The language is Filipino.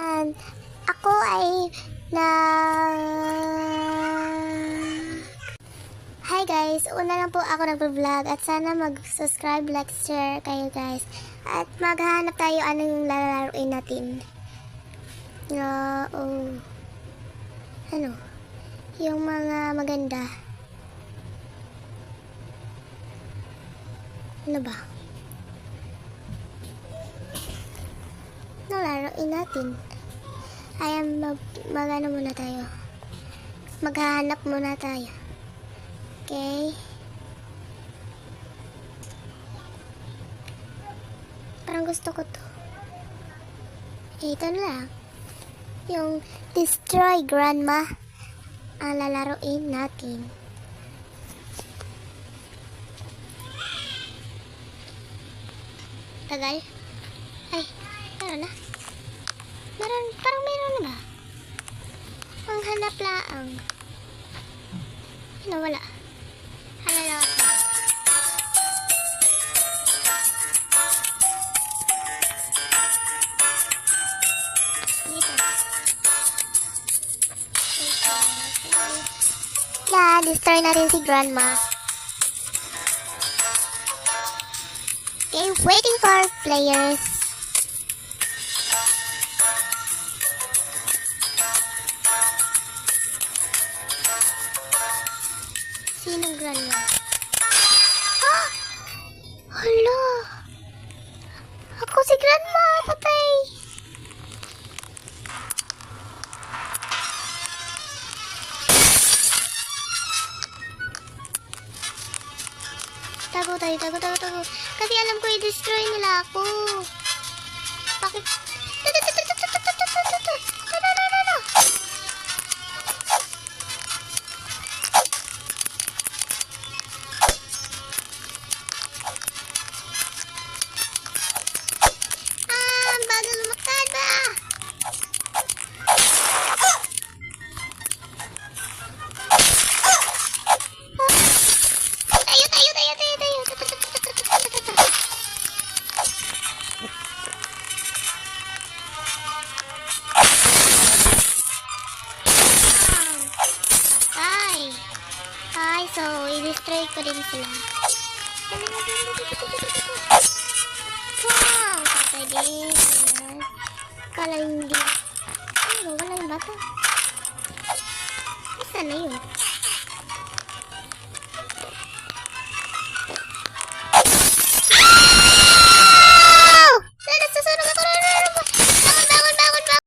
And ako ay na... Hi guys! Una lang po ako nagpo-vlog at sana mag-subscribe, like, share kayo guys. At maghahanap tayo ano yung lalaroin natin. Na, oh, ano, yung mga maganda. Ano ba? Nalaroin natin. Ayan, mag, mag ano muna tayo. Maghahanap muna tayo. Okay. Parang gusto ko to. Ito na lang. Yung Destroy Grandma ang lalaroin natin. Tagal? Ay, meron na. Meron, parang meron na ba? Ang hanap laang. Ano, wala. Dito. Yeah, destroy natin si Grandma. Okay, waiting for players. Sinong Grandma? Ah! Hala! Ako si Grandma! Patay! Tago tayo, tago, tago, tago. Kasi alam ko i-destroy nila ako. Bakit? So, i-destroy ko din sila. Wow! Ayan. Kala hindi. Ano, wala yung bata. Saan na yun?